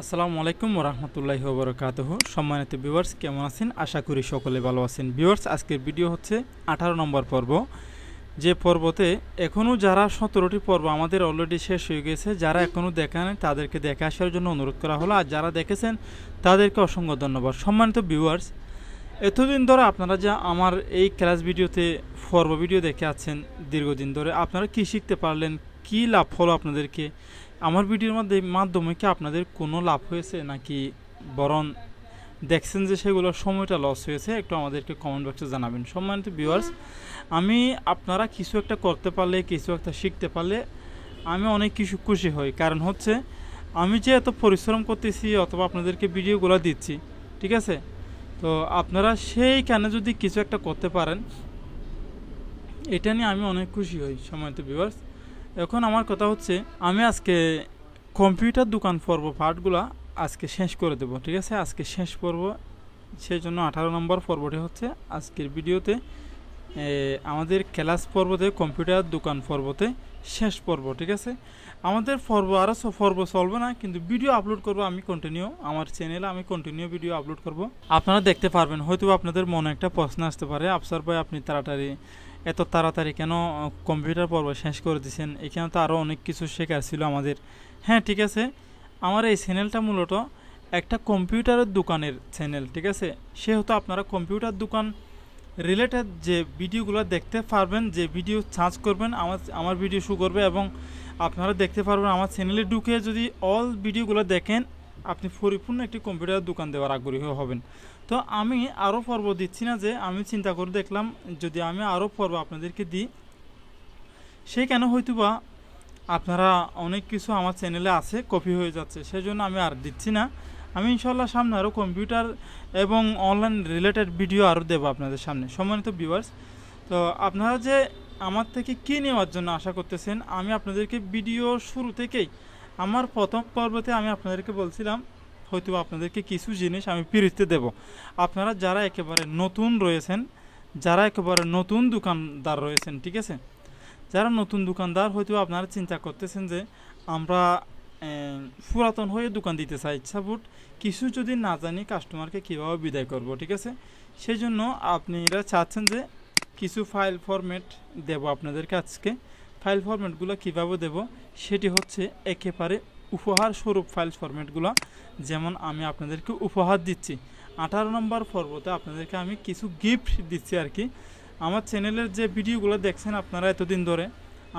আসসালামু আলাইকুম রহমতুল্লাহি ওবরাকাতুহ। সম্মানিত ভিউয়ার্স, কেমন আছেন? আশা করি সকলে ভালো আছেন। ভিউয়ার্স, আজকের ভিডিও হচ্ছে আঠারো নম্বর পর্ব। যে পর্বতে এখনও যারা সতেরোটি পর্ব আমাদের অলরেডি শেষ হয়ে গেছে, যারা এখনও দেখা নেই, তাদেরকে দেখে আসার জন্য অনুরোধ করা হলো। আর যারা দেখেছেন, তাদেরকে অসংখ্য ধন্যবাদ। সম্মানিত ভিউয়ার্স, এতদিন ধরে আপনারা যা আমার এই ক্লাস ভিডিওতে পর্ব ভিডিও দেখে আছেন, দীর্ঘদিন ধরে আপনারা কি শিখতে পারলেন, কি লাভ হলো আপনাদেরকে? আমার ভিডিওর মধ্যে মাধ্যমে কি আপনাদের কোনো লাভ হয়েছে? নাকি বরং দেখছেন যে সেগুলোর সময়টা লস হয়েছে? একটু আমাদেরকে কমেন্ট বক্সে জানাবেন। সম্মানিত ভিউয়ার্স আমি আপনারা কিছু একটা করতে পারলে, কিছু একটা শিখতে পারলে আমি অনেক কিছু খুশি হই। কারণ হচ্ছে, আমি যে এত পরিশ্রম করতেছি অথবা আপনাদেরকে ভিডিওগুলো দিচ্ছি, ঠিক আছে? তো আপনারা সেইখানে যদি কিছু একটা করতে পারেন, এটা নিয়ে আমি অনেক খুশি হই সময়ত ভিউয়ার্স এখন আমার কথা হচ্ছে, আমি আজকে কম্পিউটার দোকান পর্ব পার্টগুলা আজকে শেষ করে দেব, ঠিক আছে? আজকে শেষ পর্ব সেই জন্য আঠারো নম্বর পর্বটি হচ্ছে আজকের ভিডিওতে আমাদের ক্লাস পর্বতে, কম্পিউটার দোকান পর্বতে শেষ পর্ব, ঠিক আছে? আমাদের পর্ব আরও পর্ব চলবে না, কিন্তু ভিডিও আপলোড করব আমি কন্টিনিউ আমার চ্যানেলে আমি কন্টিনিউ ভিডিও আপলোড করব। আপনারা দেখতে পারবেন হয়তো আপনাদের মনে একটা প্রশ্ন আসতে পারে, আফসার ভাই আপনি তাড়াতাড়ি এত তাড়াতাড়ি কেন, কম্পিউটার পর্ব শেষ করে দিয়েছেন এখানে তো আরও অনেক কিছু শেখার ছিল আমাদের। হ্যাঁ ঠিক আছে। আমার এই চ্যানেলটা মূলত একটা কম্পিউটারের দোকানের চ্যানেল, ঠিক আছে? সেহেতু আপনারা কম্পিউটার দোকান রিলেটেড যে ভিডিওগুলো দেখতে পারবেন, যে ভিডিও সার্চ করবেন, আমার আমার ভিডিও শু করবে এবং আপনারা দেখতে পারবেন আমার চ্যানেলে ঢুকে যদি অল ভিডিওগুলো দেখেন আপনি পরিপূর্ণ একটি কম্পিউটার দোকান দেওয়ার আগ্রহী হবেন। তো আমি আরও পর্ব দিচ্ছি না যে আমি চিন্তা করে দেখলাম, যদি আমি আরও পর্ব আপনাদেরকে দিই সেই কেন হয়তো বা আপনারা অনেক কিছু আমার চ্যানেলে আছে, কপি হয়ে যাচ্ছে, সেজন্য আমি আর দিচ্ছি না। আমি ইনশাল্লাহ সামনে আরও কম্পিউটার এবং অনলাইন রিলেটেড ভিডিও আরও দেবো আপনাদের সামনে। সম্মানিত ভিউয়ার্স, তো আপনারা যে আমার থেকে কী নেওয়ার জন্য আশা করতেছেন, আমি আপনাদেরকে ভিডিও শুরু থেকেই আমার প্রথম পর্বতে আমি আপনাদেরকে বলছিলাম হয়তো আপনাদেরকে কিছু জিনিস আমি ফিরিতে দেব। আপনারা যারা একেবারে নতুন রয়েছেন, যারা একেবারে নতুন দোকানদার রয়েছেন, ঠিক আছে? যারা নতুন দোকানদার হয়তো আপনারা চিন্তা করতেছেন যে, আমরা পুরাতন হয়ে দোকান দিতে চাই সাপোর্ট কিছু যদি না জানি কাস্টমারকে কীভাবে বিদায় করব, ঠিক আছে? সেই জন্য আপনারা চাচ্ছেন যে, কিছু ফাইল ফরম্যাট দেব আপনাদেরকে আজকে। ফাইল ফরম্যাটগুলো কীভাবে দেব? সেটি হচ্ছে একেবারে উপহার স্বরূপ ফাইল ফরম্যাটগুলো যেমন আমি আপনাদেরকে উপহার দিচ্ছি। আঠারো নম্বর পর্বতে আপনাদেরকে আমি কিছু গিফট দিচ্ছি আর কি। আমার চ্যানেলের যে ভিডিওগুলো দেখছেন আপনারা এতদিন ধরে,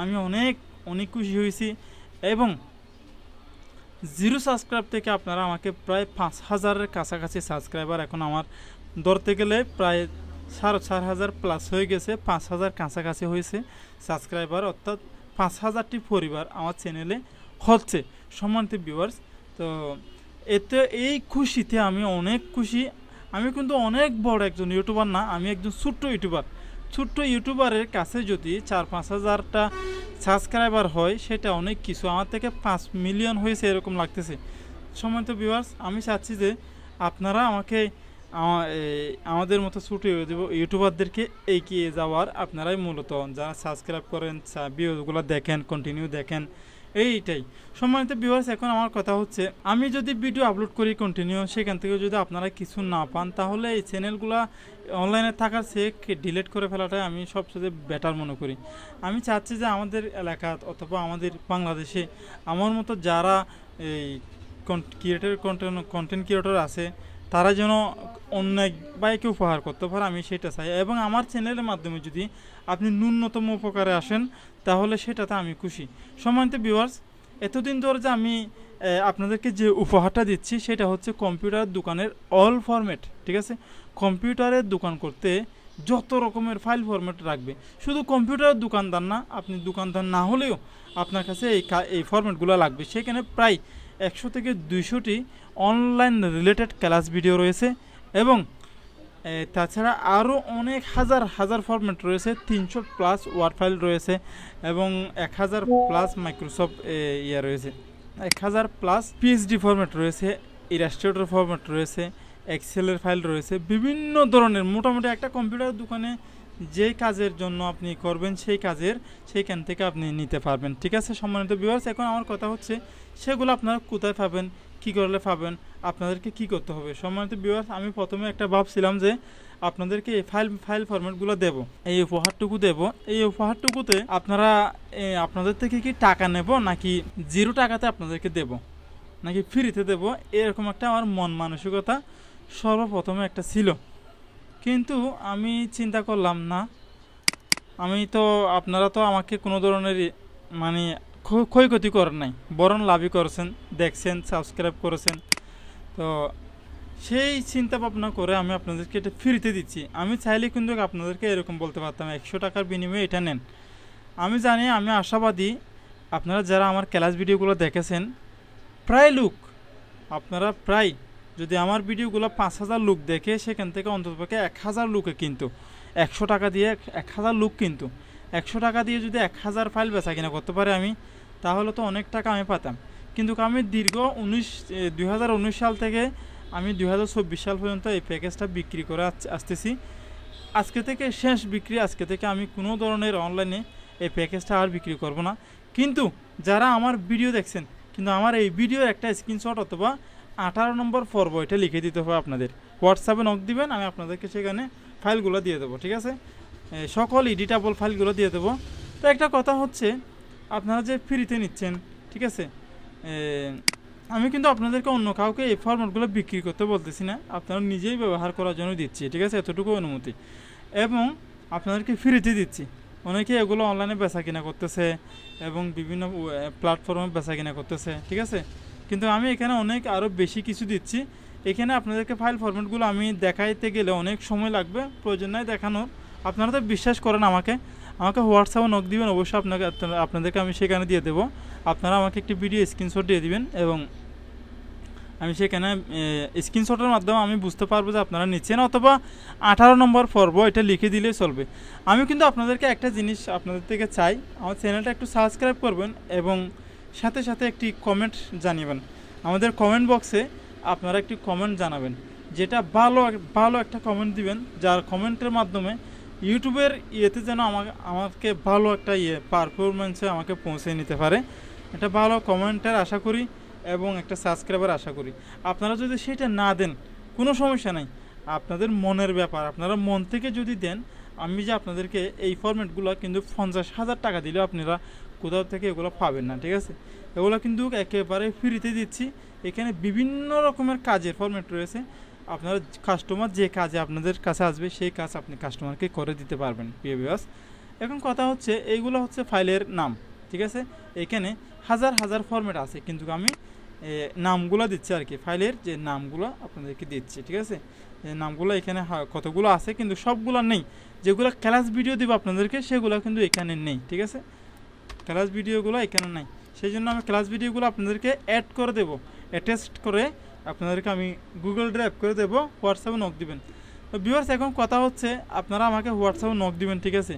আমি অনেক অনেক খুশি হয়েছি এবং জিরো সাবস্ক্রাইব থেকে আপনারা আমাকে প্রায় পাঁচ হাজারের কাছাকাছি সাবস্ক্রাইবার এখন আমার ধরতে গেলে প্রায় সাড়ে চার হাজার প্লাস হয়ে গেছে, পাঁচ হাজার কাছাকাছি হয়েছে। সাবস্ক্রাইবার অর্থাৎ পাঁচ হাজারটি পরিবার আমার চ্যানেলে হচ্ছে। সম্মানিত ভিউয়ার্স তো এতে এই খুশিতে আমি অনেক খুশি। আমি কিন্তু অনেক বড় একজন ইউটিউবার না, আমি একজন ছোট্ট ইউটিউবার ছোট্ট ইউটিউবারের কাছে যদি চার পাঁচ হাজারটা সাবস্ক্রাইবার হয়, সেটা অনেক কিছু। আমার থেকে পাঁচ মিলিয়ন হয়েছে, এরকম লাগতেছে। সম্মানিত ভিউয়ার্স আমি চাচ্ছি যে আপনারা আমাকে আমাদের মতো ছোটো ইউটিউবারদেরকে এগিয়ে যাওয়ার আপনারাই মূলত যারা সাবস্ক্রাইব করেন ভিডিওগুলো দেখেন কন্টিনিউ দেখেন, এইটাই। সম্মানিত ভিউয়ার্স এখন আমার কথা হচ্ছে, আমি যদি ভিডিও আপলোড করি কন্টিনিউ সেখান থেকে যদি আপনারা কিছু না পান, তাহলে এই চ্যানেলগুলো অনলাইনে থাকার সে ডিলিট করে ফেলাটাই আমি সবচেয়ে বেটার মনে করি। আমি চাচ্ছি যে আমাদের এলাকা অথবা আমাদের বাংলাদেশে আমার মতো যারা এই ক্রিয়েটর কন্টেন্ট কন্টেন্ট ক্রিয়েটর আছে তারা যেন অন্য এক বাইকে উপহার করতে পারে, আমি সেটা চাই। এবং আমার চ্যানেলের মাধ্যমে যদি আপনি ন্যূনতম উপকারে আসেন, তাহলে সেটাতে আমি খুশি। সম্মানিত ভিউয়ার্স এতদিন ধরে যে আমি আপনাদেরকে যে উপহারটা দিচ্ছি, সেটা হচ্ছে কম্পিউটার দোকানের অল ফরম্যাট ঠিক আছে? কম্পিউটারের দোকান করতে যত রকমের ফাইল ফরম্যাট রাখবে। শুধু কম্পিউটারের দোকানদার না, আপনি দোকানদার না হলেও আপনার কাছে এই এই ফরম্যাটগুলো লাগবে। সেখানে প্রায় একশো থেকে দুইশোটি অনলাইন রিলেটেড ক্লাস ভিডিও রয়েছে এবং তাছাড়া আরও অনেক হাজার হাজার ফরম্যাট রয়েছে, তিনশো প্লাস ওয়ার্ড ফাইল রয়েছে এবং এক হাজার প্লাস মাইক্রোসফট ইয়ে রয়েছে। এক হাজার প্লাস পিএইচডি ফরম্যাট রয়েছে ইলাস্ট্রেটর ফরম্যাট রয়েছে এক্সেলের ফাইল রয়েছে, বিভিন্ন ধরনের মোটামুটি একটা কম্পিউটার দোকানে যে কাজের জন্য আপনি করবেন সেই কাজের সেইখান থেকে আপনি নিতে পারবেন। ঠিক আছে সম্মানিত ভিউয়ার্স এখন আমার কথা হচ্ছে, সেগুলো আপনারা কোথায় পাবেন, কি করলে পাবেন, আপনাদেরকে কি করতে হবে? সম্মানিত ভিউয়ার্স আমি প্রথমে একটা ভাবছিলাম যে আপনাদেরকে এই ফাইল ফাইল ফরম্যাটগুলো দেব। এই উপহারটুকু দেব। এই উপহারটুকুতে আপনারা আপনাদের থেকে কি টাকা নেব নাকি জিরো টাকাতে আপনাদেরকে দেব? নাকি ফ্রিতে দেব? এরকম একটা আমার মন মানসিকতা সর্বপ্রথমে একটা ছিল। কিন্তু আমি চিন্তা করলাম না। আমি তো, আপনারা তো আমাকে কোনো ধরনের মানে ক্ষয়ক্ষতি করেন নাই, বরং লাভই করেছেন, দেখছেন সাবস্ক্রাইব করেছেন। তো সেই চিন্তা ভাবনা করে আমি আপনাদেরকে এটা ফ্রিতে দিচ্ছি। আমি চাইলে কিন্তু আপনাদেরকে এরকম বলতে পারতাম, একশো টাকার বিনিময়ে এটা নেন। আমি জানি, আমি আশাবাদী, আপনারা যারা আমার ক্লাস ভিডিওগুলো দেখেছেন, প্রায় লোক, আপনারা প্রায় যদি আমার ভিডিওগুলো পাঁচ হাজার লোক দেখে, সেখান থেকে অন্ততপক্ষে এক হাজার লোকে কিন্তু। একশো টাকা দিয়ে এক- হাজার লোক কিন্তু। একশো টাকা দিয়ে যদি এক হাজার ফাইল বেচা কিনা করতে পারে আমি, তাহলে তো অনেক টাকা আমি পাতাম। কিন্তু আমি দীর্ঘ উনিশ দুই সাল থেকে আমি দুই হাজার চব্বিশ সাল পর্যন্ত এই প্যাকেজটা বিক্রি করে আসতেছি। আজকে থেকে শেষ বিক্রি, আজকে থেকে আমি কোনো ধরনের অনলাইনে এই প্যাকেজটা আর বিক্রি করব না। কিন্তু যারা আমার ভিডিও দেখছেন, কিন্তু আমার এই ভিডিওর একটা স্ক্রিনশট অথবা আঠারো নম্বর পর্ব, এটা লিখে দিতে হবে আপনাদের। হোয়াটসঅ্যাপে নক দিবেন, আমি আপনাদেরকে সেখানে ফাইলগুলো দিয়ে দেবো, ঠিক আছে? সকল এডিটেবল ফাইলগুলো দিয়ে দেবো। তো একটা কথা হচ্ছে, আপনারা যে ফ্রিতে নিচ্ছেন, ঠিক আছে? আমি কিন্তু আপনাদেরকে অন্য কাউকে এই ফরম্যাটগুলো বিক্রি করতে বলতেছি না, আপনারা নিজেই ব্যবহার করার জন্য দিচ্ছি, ঠিক আছে? এতটুকু অনুমতি। এবং আপনাদেরকে ফ্রিতে দিচ্ছি। অনেকে এগুলো অনলাইনে বেচা কিনা করতেছে, এবং বিভিন্ন প্ল্যাটফর্মে বেচা কিনা করতেছে, ঠিক আছে? কিন্তু আমি এখানে অনেক আরও বেশি কিছু দিচ্ছি। এখানে আপনাদেরকে ফাইল ফরম্যাটগুলো আমি দেখাইতে গেলে অনেক সময় লাগবে, প্রয়োজন নাই দেখানোর। আপনারা তো বিশ্বাস করেন আমাকে। আমাকে হোয়াটসঅ্যাপে নক দিবেন, অবশ্যই আপনাকে আপনাদেরকে আমি সেখানে দিয়ে দেবো। আপনারা আমাকে একটি ভিডিও স্ক্রিনশট দিয়ে দিবেন এবং আমি সেখানে স্ক্রিনশটের মাধ্যমে আমি বুঝতে পারব যে আপনারা নিচ্ছেন অথবা আঠারো নম্বর পর্ব এটা লিখে দিলেই চলবে। আমি কিন্তু আপনাদেরকে একটা জিনিস আপনাদের থেকে চাই। আমার চ্যানেলটা একটু সাবস্ক্রাইব করবেন এবং সাথে সাথে একটি কমেন্ট জানিবেন। আমাদের কমেন্ট বক্সে আপনারা একটি কমেন্ট জানাবেন, যেটা ভালো ভালো একটা কমেন্ট দিবেন, যার কমেন্টের মাধ্যমে ইউটিউবের ইয়েতে যেন আমাকে আমাকে ভালো একটা ইয়ে পারফরমেন্সে আমাকে পৌঁছে নিতে পারে। একটা ভালো কমেন্টের আশা করি এবং একটা সাবস্ক্রাইবার আশা করি। আপনারা যদি সেটা না দেন, কোনো সমস্যা নাই। আপনাদের মনের ব্যাপার, আপনারা মন থেকে যদি দেন, আমি যে আপনাদেরকে এই ফরম্যাটগুলো কিন্তু পঞ্চাশ হাজার টাকা দিলেও আপনারা কোথাও থেকে এগুলো পাবেন না, ঠিক আছে? এগুলো কিন্তু একেবারে ফ্রিতে দিচ্ছি। এখানে বিভিন্ন রকমের কাজের ফরম্যাট রয়েছে। আপনারা কাস্টমার যে কাজে আপনাদের কাছে আসবে, সেই কাজ আপনি কাস্টমারকে করে দিতে পারবেন, প্রিয় এখন কথা হচ্ছে, এইগুলো হচ্ছে ফাইলের নাম, ঠিক আছে? এখানে হাজার হাজার ফরম্যাট আছে, কিন্তু আমি নামগুলো দিচ্ছি আর কি। ফাইলের যে নামগুলো আপনাদেরকে দিচ্ছি, ঠিক আছে? নামগুলো এখানে কতগুলো আছে, কিন্তু সবগুলো নেই। যেগুলো ক্লাস ভিডিও দিব আপনাদেরকে, সেগুলো কিন্তু এখানে নেই, ঠিক আছে? ক্লাস ভিডিওগুলো এখানে নাই। সেই জন্য আমি ক্লাস ভিডিওগুলো আপনাদেরকে অ্যাড করে দেবো। অ্যাটেস্ট করে আপনাদেরকে আমি গুগল ড্রাইভ করে দেবো হোয়াটসঅ্যাপে নক দেবেন। তো ভিউয়ার্স এখন কথা হচ্ছে, আপনারা আমাকে হোয়াটসঅ্যাপে নক দিবেন, ঠিক আছে?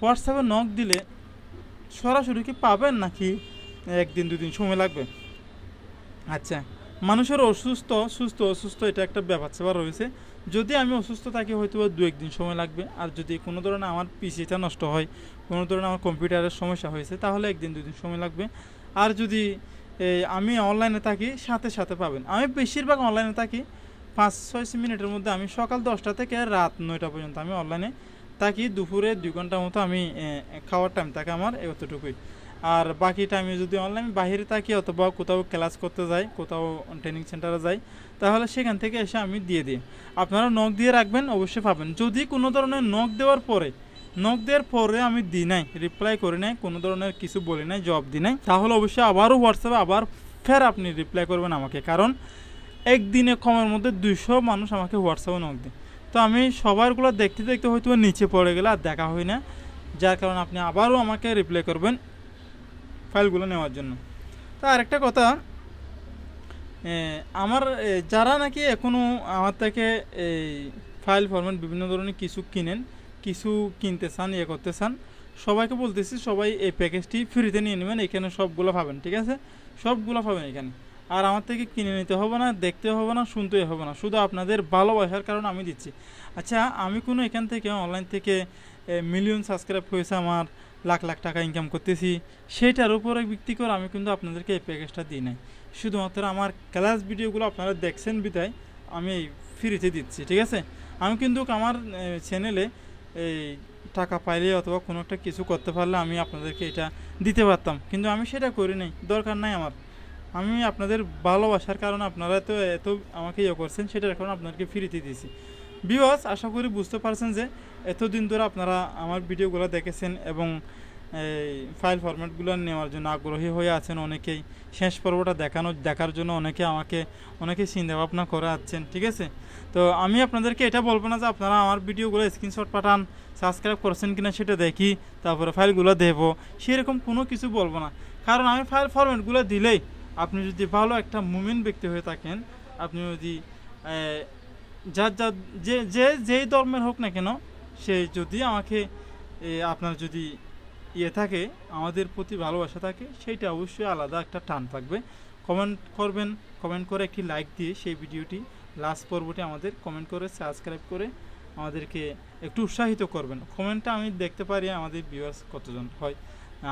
হোয়াটসঅ্যাপে নক দিলে সরাসরি কি পাবেন নাকি একদিন, দুদিন সময় লাগবে? আচ্ছা। মানুষের অসুস্থ, সুস্থ, অসুস্থ, এটা একটা ব্যাপার স্যাপার রয়েছে। যদি আমি অসুস্থ থাকি হয়তো বা দু একদিন সময় লাগবে। আর যদি কোনো ধরনের আমার পিসিটা নষ্ট হয়, কোনো ধরনের আমার কম্পিউটারের সমস্যা হয়েছে, তাহলে একদিন দুদিন সময় লাগবে। আর যদি আমি অনলাইনে থাকি, সাথে সাথে পাবেন। আমি বেশিরভাগ অনলাইনে থাকি পাঁচ ছয় মিনিটের মধ্যে আমি সকাল দশটা থেকে রাত নয়টা পর্যন্ত আমি অনলাইনে থাকি। দুপুরে দুই ঘণ্টার মতো আমি খাওয়ার টাইম থাকে আমার, এতটুকুই। আর বাকি টাইমে যদি অনলাইন বাহিরে থাকি অথবা কোথাও ক্লাস করতে যাই, কোথাও ট্রেনিং সেন্টারে যাই, তাহলে সেখান থেকে এসে আমি দিয়ে দিই। আপনারা নখ দিয়ে রাখবেন, অবশ্যই পাবেন। যদি কোনো ধরনের নখ দেওয়ার পরে নখ দেওয়ার পরে আমি দিই নাই রিপ্লাই করি নাই, কোনো ধরনের কিছু বলি নাই জবাব দিই নাই, তাহলে অবশ্যই আবারও হোয়াটসঅ্যাপে আবার ফের আপনি রিপ্লাই করবেন আমাকে। কারণ একদিনে কমের মধ্যে দুইশো মানুষ আমাকে হোয়াটসঅ্যাপে নখ দেয়। তো আমি সবারগুলো দেখতে দেখতে হয়তো নিচে পড়ে গেলে আর দেখা হয় না। যার কারণে আপনি আবারও আমাকে রিপ্লাই করবেন। ফাইলগুলো নেওয়ার জন্য। তো আরেকটা কথা আমার যারা নাকি এখনও আমার থেকে এই ফাইল ফরম্যাট বিভিন্ন ধরনের কিছু কিনেন, কিছু কিনতে চান ইয়ে করতে চান, সবাইকে বলতেছি সবাই এই প্যাকেজটি ফ্রিতে নিয়ে নেবেন, এখানে সবগুলো পাবেন, ঠিক আছে? সবগুলো পাবেন এখানে। আর আমার থেকে কিনে নিতে হবে না, দেখতে হবে না শুনতে হবে না। শুধু আপনাদের ভালোবাসার কারণে আমি দিচ্ছি। আচ্ছা আমি কোনো এখান থেকে, অনলাইন থেকে মিলিয়ন সাবস্ক্রাইব হয়েছে আমার লাখ লাখ টাকা ইনকাম করতেছি সেটার উপরে ভিত্তি করে আমি কিন্তু আপনাদেরকে এই প্যাকেজটা দিই নাই। শুধুমাত্র আমার ক্লাস ভিডিওগুলো আপনারা দেখছেন বিদায় আমি ফ্রিতে দিচ্ছি, ঠিক আছে? আমি কিন্তু আমার চ্যানেলে এই টাকা পাইলে অথবা কোনো একটা কিছু করতে পারলে আমি আপনাদেরকে এটা দিতে পারতাম। কিন্তু আমি সেটা করি নাই, দরকার নাই আমার। আমি আপনাদের ভালোবাসার কারণে আপনারা তো এত আমাকে ইয়ে করছেন, সেটার কারণে আপনাদেরকে ফ্রিতে দিয়েছি বিওয়াস আশা করি বুঝতে পারছেন যে এতদিন ধরে আপনারা আমার ভিডিওগুলো দেখেছেন এবং, এই ফাইল ফরম্যাটগুলো নেওয়ার জন্য আগ্রহী হয়ে আছেন অনেকেই। শেষ পর্বটা দেখানো, দেখার জন্য অনেকে আমাকে, অনেকে চিন্তা ভাবনা করে আছেন, ঠিক আছে? তো আমি আপনাদেরকে এটা বলব না যে আপনারা আমার ভিডিওগুলো স্ক্রিনশট পাঠান সাবস্ক্রাইব করছেন কিনা সেটা দেখি, তারপরে ফাইলগুলো দেবো, সেরকম কোনো কিছু বলব না। কারণ আমি ফাইল ফরম্যাটগুলো দিলেই আপনি যদি ভালো একটা মুমেন্ট ব্যক্তি হয়ে থাকেন, আপনি যদি যার যার যে যে, যেই ধর্মের হোক না কেন, সে যদি আমাকে আপনার যদি ইয়ে থাকে, আমাদের প্রতি ভালোবাসা থাকে, সেইটা অবশ্যই আলাদা একটা টান থাকবে। কমেন্ট করবেন, কমেন্ট করে একটি লাইক দিয়ে সেই ভিডিওটি, লাস্ট পর্বটি আমাদের কমেন্ট করে, সাবস্ক্রাইব করে আমাদেরকে একটু উৎসাহিত করবেন। কমেন্টটা আমি দেখতে পারি আমাদের ভিউয়ার্স কতজন হয়,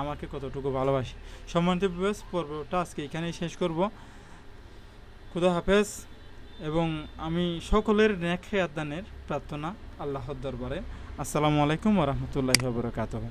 আমাকে কতটুকু ভালোবাসে। সম্মানিত ভিউয়ার্স পর্বটা আজকে এখানেই শেষ করব। খুদা হাফেজ। এবং আমি সকলের নেখে আদানের প্রার্থনা আল্লাহর দরবারে। আসসালামু আলাইকুম ওরহমতুল্লাহ ওবরাকাতুহ